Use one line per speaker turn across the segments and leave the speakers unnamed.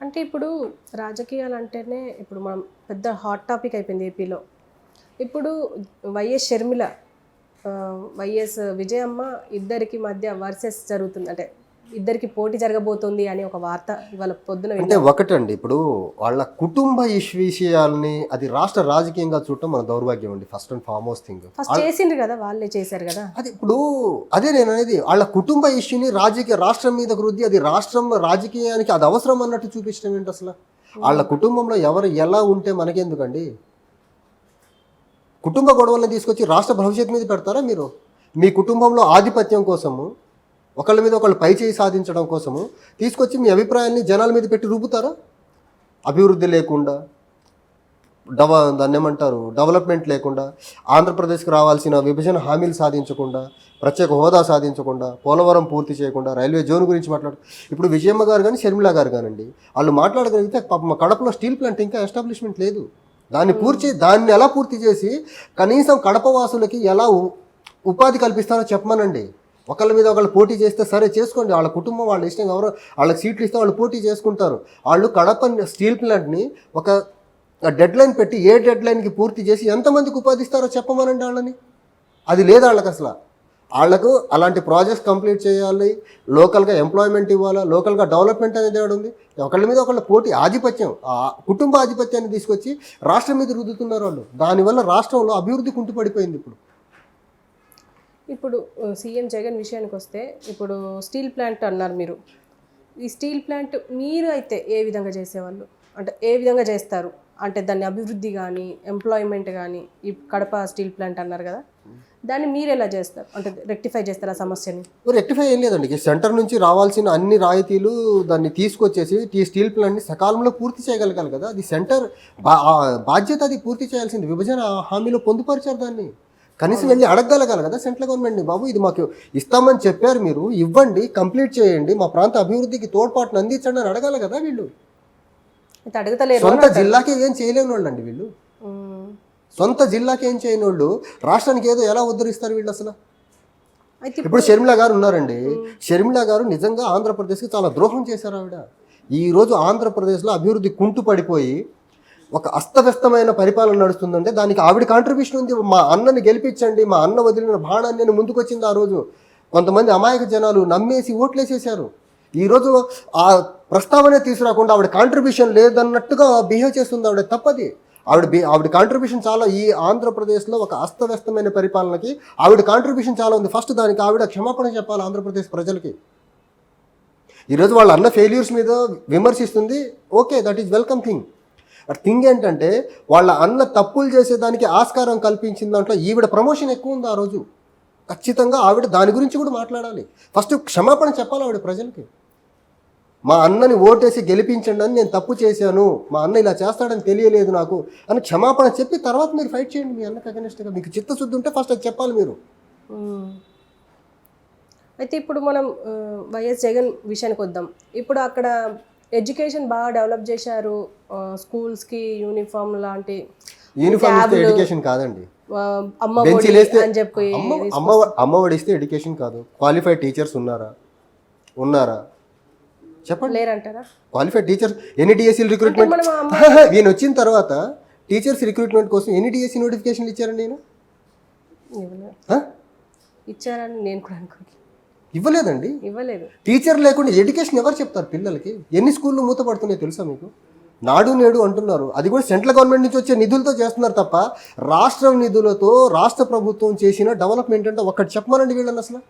అంటే ఇప్పుడు రాజకీయాలు అంటేనే ఇప్పుడు మనం పెద్ద హాట్ టాపిక్ అయిపోయింది ఏపీలో. ఇప్పుడు వైఎస్ షర్మిల వైఎస్ విజయమ్మ ఇద్దరికి మధ్య వర్సెస్ జరుగుతుంది. అంటే ఇద్దరికి పోటీ జరగబోతుంది అని ఒక వార్త ఇవాళ పొద్దున.
అంటే ఒకటండి ఇప్పుడు వాళ్ళ కుటుంబ విషయాల్ని అది రాష్ట్ర రాజకీయంగా చూడటం మన దౌర్భాగ్యం అండి first and foremost thing
first చేసిండ్రు కదా వాళ్ళే చేశారు కదా.
అది ఇప్పుడు అదే నేను అనేది వాళ్ళ కుటుంబ ఇష్యూని రాజకీయ రాష్ట్రం మీద వృద్ధి అది రాష్ట్రం రాజకీయానికి అది అవసరం అన్నట్టు చూపించడం ఏంటి అసలు? వాళ్ళ కుటుంబంలో ఎవరు ఎలా ఉంటే మనకెందుకండి? కుటుంబ గొడవలను తీసుకొచ్చి రాష్ట్ర భవిష్యత్తు మీద పెడతారా మీరు? మీ కుటుంబంలో ఆధిపత్యం కోసము ఒకళ్ళ మీద ఒకళ్ళు పై చేయి సాధించడం కోసము తీసుకొచ్చి మీ అభిప్రాయాన్ని జనాల మీద పెట్టి రూపుతారా? అభివృద్ధి లేకుండా డవ దాన్ని ఏమంటారు డెవలప్మెంట్ లేకుండా ఆంధ్రప్రదేశ్కి రావాల్సిన విభజన హామీలు సాధించకుండా ప్రత్యేక హోదా సాధించకుండా పోలవరం పూర్తి చేయకుండా రైల్వే జోన్ గురించి మాట్లాడు ఇప్పుడు విజయమ్మ గారు కానీ షర్మిల గారు కానండి వాళ్ళు మాట్లాడగలిగితే పాపం కడపలో స్టీల్ ప్లాంట్ ఇంకా ఎస్టాబ్లిష్మెంట్ లేదు. దాన్ని పూర్తి దాన్ని ఎలా పూర్తి చేసి కనీసం కడప వాసులకి ఎలా ఉ- ఉపాధి కల్పిస్తారో చెప్పమనండి. ఒకళ్ళ మీద ఒకళ్ళు పోటీ చేస్తే సరే చేసుకోండి. వాళ్ళ కుటుంబం వాళ్ళ ఇష్టం ఎవరో వాళ్ళకి సీట్లు ఇస్తే వాళ్ళు పోటీ చేసుకుంటారు. వాళ్ళు కడప స్టీల్ ప్లాంట్ని ఒక డెడ్ లైన్ పెట్టి ఏ డెడ్ లైన్కి పూర్తి చేసి ఎంతమందికి ఉపాధిస్తారో చెప్పమనండి వాళ్ళని? అది లేదు వాళ్ళకి అసలు. వాళ్ళకు అలాంటి ప్రాజెక్ట్స్ కంప్లీట్ చేయాలి. లోకల్గా ఎంప్లాయ్మెంట్ ఇవ్వాలా? లోకల్గా డెవలప్మెంట్ అనేది ఏడు ఉంది. ఒకళ్ళ మీద ఒకళ్ళ పోటీ ఆధిపత్యం ఆ కుటుంబ ఆధిపత్యాన్ని తీసుకొచ్చి రాష్ట్రం మీద రుద్దుతున్నారు వాళ్ళు. దానివల్ల రాష్ట్రంలో అభివృద్ధి కుంటుపడిపోయింది ఇప్పుడు.
ఇప్పుడు సీఎం జగన్ విషయానికి వస్తే ఇప్పుడు స్టీల్ ప్లాంట్ అన్నారు మీరు. ఈ స్టీల్ ప్లాంట్ మీరు అయితే ఏ విధంగా చేసేవాళ్ళు? అంటే ఏ విధంగా చేస్తారు? అంటే దాన్ని అభివృద్ధి కానీ ఎంప్లాయ్మెంట్ కానీ ఈ కడప స్టీల్ ప్లాంట్ అన్నారు కదా దాన్ని మీరు ఎలా చేస్తారు? అంటే రెక్టిఫై చేస్తారు ఆ సమస్యని?
రెక్టిఫై ఏం లేదండి. ఈ సెంటర్ నుంచి రావాల్సిన అన్ని రాయితీలు దాన్ని తీసుకొచ్చేసి ఈ స్టీల్ ప్లాంట్ని సకాలంలో పూర్తి చేయగలగాలి కదా. అది సెంటర్ బా- బాధ్యత అది పూర్తి చేయాల్సింది. విభజన హామీలో పొందుపరిచారు దాన్ని. కనీసం వెళ్ళి అడగగలగాలి కదా సెంట్రల్ గవర్నమెంట్ని. బాబు ఇది మాకు ఇస్తామని చెప్పారు మీరు. ఇవ్వండి కంప్లీట్ చేయండి. మా ప్రాంత అభివృద్ధికి తోడ్పాటును అందించండి అని అడగాలి కదా వీళ్ళు. సొంత జిల్లాకి ఏం చేయలేని వాళ్ళు. అండి వీళ్ళు. సొంత జిల్లాకి ఏం చేయని వాళ్ళు. రాష్ట్రానికి ఏదో ఎలా ఉద్ధరిస్తారు వీళ్ళు అసలు? ఇప్పుడు షర్మిల గారు ఉన్నారండి. షర్మిల గారు నిజంగా ఆంధ్రప్రదేశ్కి చాలా ద్రోహం చేశారు ఆవిడ. ఈ రోజు ఆంధ్రప్రదేశ్లో అభివృద్ధి కుంటు పడిపోయి ఒక అస్తవ్యస్తమైన పరిపాలన నడుస్తుందంటే దానికి ఆవిడ కాంట్రిబ్యూషన్ ఉంది. మా అన్నని గెలిపించండి మా అన్న వదిలిన బాణాన్ని నేను ముందుకొచ్చింది ఆ రోజు. కొంతమంది అమాయక జనాలు నమ్మేసి ఓట్లేసేశారు. ఈరోజు ఆ ప్రస్తావనే తీసుకురాకుండా ఆవిడ కాంట్రిబ్యూషన్ లేదన్నట్టుగా బిహేవ్ చేస్తుంది ఆవిడ తప్పది. ఆవిడ బి- ఆవిడ కాంట్రిబ్యూషన్ చాలా ఈ ఆంధ్రప్రదేశ్లో ఒక అస్తవ్యస్తమైన పరిపాలనకి ఆవిడ కాంట్రిబ్యూషన్ చాలా ఉంది. ఫస్ట్ దానికి ఆవిడ క్షమాపణ చెప్పాలి ఆంధ్రప్రదేశ్ ప్రజలకి. ఈరోజు వాళ్ళ అన్న ఫెయిల్యూర్స్ మీద విమర్శిస్తుంది. Okay that is welcome thing thing ఏంటంటే వాళ్ళ అన్న తప్పులు చేసేదానికి ఆస్కారం కల్పించిన దాంట్లో ఈవిడ ప్రమోషన్ ఎక్కువ ఉంది ఆ రోజు. ఖచ్చితంగా ఆవిడ దాని గురించి కూడా మాట్లాడాలి. ఫస్ట్ క్షమాపణ చెప్పాలి ఆవిడ ప్రజలకి. మా అన్నని ఓటేసి గెలిపించండి అని నేను తప్పు చేశాను. మా అన్న ఇలా చేస్తాడని తెలియలేదు నాకు అని క్షమాపణ చెప్పి తర్వాత మీరు ఫైట్ చేయండి మీ అన్నకి అగనిస్ట్గా మీకు చిత్తశుద్ధి ఉంటే ఫస్ట్ అది చెప్పాలి మీరు.
అయితే ఇప్పుడు మనం వైఎస్ జగన్ విషయానికి వద్దాం. ఇప్పుడు అక్కడ ఎడ్యుకేషన్ బాగా డెవలప్ చేశారు స్కూల్స్కి యూనిఫామ్ లాంటి
యూనిఫామ్ ఇస్తే ఎడ్యుకేషన్ కాదండి.
అని చెప్పి
అమ్మ అమ్మ అమ్మ వడిస్తే ఎడ్యుకేషన్ కాదు. క్వాలిఫైడ్ టీచర్స్ ఉన్నారా? ఉన్నారా? చెప్పండి.
లేరంటారా?
క్వాలిఫైడ్ టీచర్స్ ఎన్ని డిఎస్సీ రిక్రూట్మెంట్ ఈయన వచ్చిన తర్వాత టీచర్స్ రిక్రూట్మెంట్ కోసం ఎన్ని డిఎస్సీ నోటిఫికేషన్లు ఇచ్చారండి నేను
ఇచ్చారని నేను కూడా అనుకుంటున్నాను
ఇవ్వలేదండి.
ఇవ్వలేదు.
టీచర్ లేకుండా ఎడ్యుకేషన్ ఎవరు చెప్తారు పిల్లలకి? ఎన్ని స్కూళ్ళు మూతపడుతున్నాయి తెలుసా మీకు? నాడు నేడు అంటున్నారు. అది కూడా సెంట్రల్ గవర్నమెంట్ నుంచి వచ్చే నిధులతో చేస్తున్నారు తప్ప రాష్ట్రం నిధులతో రాష్ట్ర ప్రభుత్వం చేసిన డెవలప్మెంట్ అంటే ఒక్కటి చెప్పమనండి వీళ్ళని అసలు.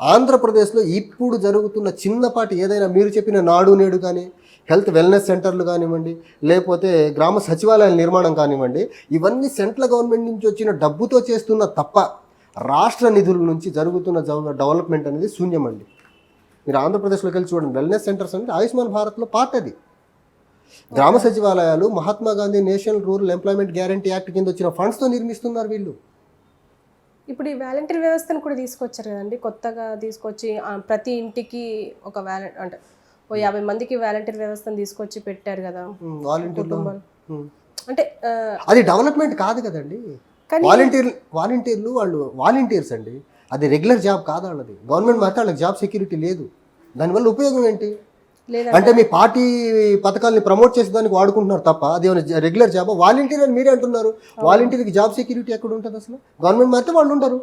ఆంధ్రప్రదేశ్లో ఇప్పుడు జరుగుతున్న చిన్నపాటి ఏదైనా మీరు చెప్పిన నాడు నేడు కానీ హెల్త్ వెల్నెస్ సెంటర్లు కానివ్వండి లేకపోతే గ్రామ సచివాలయాల నిర్మాణం కానివ్వండి ఇవన్నీ సెంట్రల్ గవర్నమెంట్ నుంచి వచ్చిన డబ్బుతో చేస్తున్న తప్ప రాష్ట్ర నిధుల నుంచి జరుగుతున్న డెవలప్మెంట్ అనేది శూన్యమండి మీరు ఆంధ్రప్రదేశ్లోకి వెళ్ళి చూడండి వెల్నెస్ సెంటర్స్ అంటే ఆయుష్మాన్ భారత్లో పార్ట్ అది. గ్రామ సచివాలయాలు Mahatma Gandhi national rural employment guarantee act కింద వచ్చిన ఫండ్స్తో నిర్మిస్తున్నారు వీళ్ళు.
ఇప్పుడు ఈ వాలంటీర్ వ్యవస్థను కూడా తీసుకొచ్చారు కదండి. కొత్తగా తీసుకొచ్చి ప్రతి ఇంటికి ఒక వాలం అంటే ఓ యాభై మందికి వాలంటీర్ వ్యవస్థను తీసుకొచ్చి పెట్టారు కదా. కుటుంబాలు. అంటే
అది డెవలప్మెంట్ కాదు కదండి. వాలంటీర్ వాలంటీర్లు వాళ్ళు వాలంటీర్స్ అండి. అది రెగ్యులర్ జాబ్ కాదు వాళ్ళది. గవర్నమెంట్ మాత్రం వాళ్ళకి జాబ్ సెక్యూరిటీ లేదు. దానివల్ల ఉపయోగం ఏంటి? అంటే మీ పార్టీ పథకాల్ని ప్రమోట్ చేసేదానికి వాడుకుంటున్నారు తప్ప అది ఏమైనా రెగ్యులర్ జాబ్? వాలంటీర్ అని మీరే అంటున్నారు. వాలంటీర్కి జాబ్ సెక్యూరిటీ ఎక్కడ ఉంటుంది అసలు? గవర్నమెంట్ మారితే వాళ్ళు ఉంటారు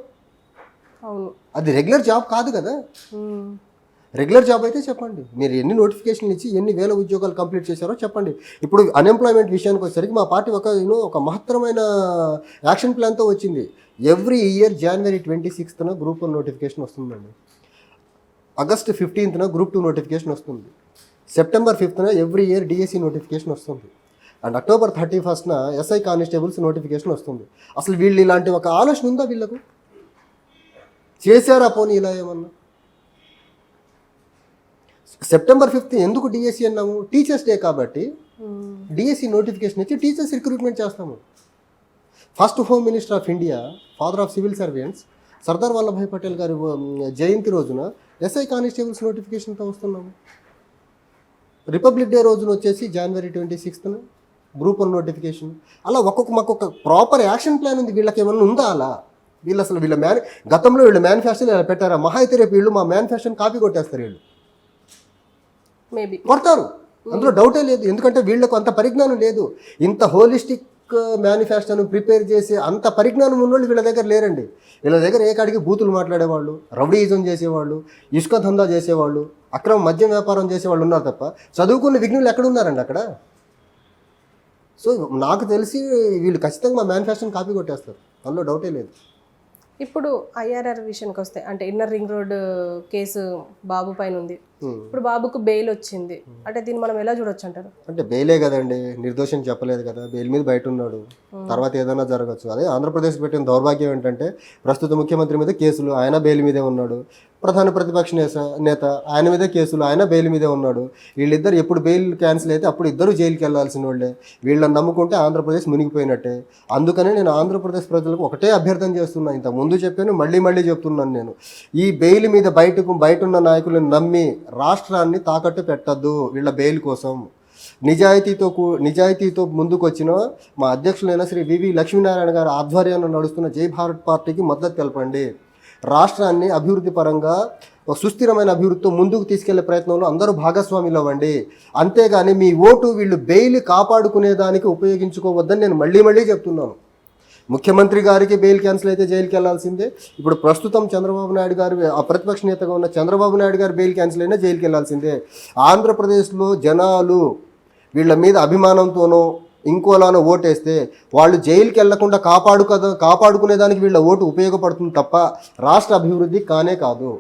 అది రెగ్యులర్ జాబ్ కాదు కదా. రెగ్యులర్ జాబ్ అయితే చెప్పండి. మీరు ఎన్ని నోటిఫికేషన్లు ఇచ్చి ఎన్ని వేల ఉద్యోగాలు కంప్లీట్ చేశారో చెప్పండి. ఇప్పుడు అన్ఎంప్లాయ్మెంట్ విషయానికి వచ్చేసరికి మా పార్టీ ఒక యూనో ఒక మహత్తరమైన యాక్షన్ ప్లాన్తో వచ్చింది. ఎవ్రీ ఇయర్ జనవరి ట్వంటీ సిక్స్త్న గ్రూప్ వన్ నోటిఫికేషన్ వస్తుందండి. ఆగస్ట్ ఫిఫ్టీన్త్న గ్రూప్ టూ నోటిఫికేషన్ వస్తుంది. సెప్టెంబర్ ఫిఫ్త్న ఎవ్రీ ఇయర్ డిఎస్సి నోటిఫికేషన్ వస్తుంది. అండ్ అక్టోబర్ థర్టీ ఫస్ట్న ఎస్ఐ కానిస్టేబుల్స్ నోటిఫికేషన్ వస్తుంది. అసలు వీళ్ళు ఇలాంటి ఒక ఆలోచన ఉందా వీళ్ళకు? చేశారా పోనీ ఇలా ఏమన్నా? సెప్టెంబర్ ఫిఫ్త్ ఎందుకు డిఎస్సి అన్నాము? టీచర్స్ డే కాబట్టి. డిఎస్సి నోటిఫికేషన్ ఇచ్చి టీచర్స్ రిక్రూట్మెంట్ చేస్తాము. First home minister of India father of civil servants Sardar Vallabhbhai Patel గారి జయంతి రోజున ఎస్ఐ కానిస్టేబుల్స్ నోటిఫికేషన్తో వస్తున్నాము. రిపబ్లిక్ డే రోజున వచ్చేసి జనవరి ట్వంటీ సిక్స్త్న గ్రూప్ వన్ నోటిఫికేషన్ అలా ఒక్కొక్క మాకు ఒక ప్రాపర్ యాక్షన్ ప్లాన్ ఉంది. వీళ్ళకి ఏమన్నా ఉందా అలా? వీళ్ళు అసలు వీళ్ళ మ్యాన్ గతంలో వీళ్ళ మేనిఫెస్టోలు ఇలా పెట్టారా? మహా అయితే రేపు వీళ్ళు మా మేనిఫెస్టోని కాపీ కొట్టేస్తారు వీళ్ళు. కొడతారు. అందులో డౌటే లేదు. ఎందుకంటే వీళ్ళకు అంత పరిజ్ఞానం లేదు. ఇంత హోలిస్టిక్ మేనిఫెస్టోను ప్రిపేర్ చేసే అంత పరిజ్ఞానం ఉన్నోళ్ళు వీళ్ళ దగ్గర లేరండి. వీళ్ళ దగ్గర ఏ కాడికి బూతులు మాట్లాడేవాళ్ళు రౌడీయిజం చేసేవాళ్ళు ఇసుక దందా చేసేవాళ్ళు అక్రమ మద్యం వ్యాపారం చేసేవాళ్ళు ఉన్నారు తప్ప చదువుకున్న విఘ్నులు ఎక్కడ ఉన్నారండి అక్కడ? సో నాకు తెలిసి వీళ్ళు ఖచ్చితంగా మా మేనిఫెస్టోని కాపీ కొట్టేస్తారు. అందులో డౌటే లేదు.
ఇప్పుడు ఐఆర్ఆర్ విషయానికి వస్తే అంటే inner ring road case Babu పైన ఉంది.
Hmm.
ఇప్పుడు బాబుకు బెయిల్ వచ్చింది. అంటే దీన్ని మనం ఎలా చూడొచ్చు అంటారు?
అంటే బెయిలే కదండి. నిర్దోషం చెప్పలేదు కదా. బెయిల్ మీద బయట ఉన్నాడు తర్వాత ఏదైనా జరగచ్చు. అదే ఆంధ్రప్రదేశ్ పెట్టిన దౌర్భాగ్యం ఏంటంటే ప్రస్తుత ముఖ్యమంత్రి మీద కేసులు ఆయన బెయిల్ మీదే ఉన్నాడు. ప్రధాన ప్రతిపక్ష నేత నేత ఆయన మీద కేసులు ఆయన బెయిల్ మీదే ఉన్నాడు. వీళ్ళిద్దరు ఎప్పుడు బెయిల్ క్యాన్సిల్ అయితే అప్పుడు ఇద్దరు జైలుకి వెళ్ళాల్సిన వాళ్ళే. వీళ్ళని నమ్ముకుంటే ఆంధ్రప్రదేశ్ మునిగిపోయినట్టే. అందుకనే నేను ఆంధ్రప్రదేశ్ ప్రజలకు ఒకటే అభ్యర్థన చేస్తున్నా. ఇంత ముందు చెప్పాను మళ్ళీ మళ్ళీ చెప్తున్నాను నేను. ఈ బెయిల్ మీద బయటకు బయట ఉన్న నాయకులను నమ్మి రాష్ట్రాన్ని తాకట్టు పెట్టద్దు వీళ్ళ బెయిల్ కోసం. నిజాయితీతో కూ నిజాయితీతో ముందుకొచ్చిన మా అధ్యక్షులైన శ్రీ వివి లక్ష్మీనారాయణ గారి ఆధ్వర్యంలో నడుస్తున్న జై భారత్ పార్టీకి మద్దతు తెలపండి. రాష్ట్రాన్ని అభివృద్ధి పరంగా ఒక సుస్థిరమైన అభివృద్ధితో ముందుకు తీసుకెళ్ళే ప్రయత్నంలో అందరూ భాగస్వాములు అవ్వండి. అంతేగాని మీ ఓటు వీళ్ళు బెయిల్ కాపాడుకునే దానికి ఉపయోగించుకోవద్దని నేను మళ్ళీ మళ్ళీ చెప్తున్నాను. ముఖ్యమంత్రి గారికి బెయిల్ క్యాన్సిల్ అయితే జైలుకి వెళ్ళాల్సిందే ఇప్పుడు ప్రస్తుతం చంద్రబాబు నాయుడు గారు ఆ ప్రతిపక్ష నేతగా ఉన్న చంద్రబాబు నాయుడు గారు బెయిల్ క్యాన్సిల్ అయినా జైలుకి వెళ్ళాల్సిందే ఆంధ్రప్రదేశ్లో జనాలు వీళ్ళ మీద అభిమానంతోనో ఇంకోలానో ఓటేస్తే వాళ్ళు జైలుకి వెళ్ళకుండా కాపాడుక కాపాడుకునేదానికి వీళ్ళ ఓటు ఉపయోగపడుతుంది తప్ప రాష్ట్ర అభివృద్ధి కానే కాదు.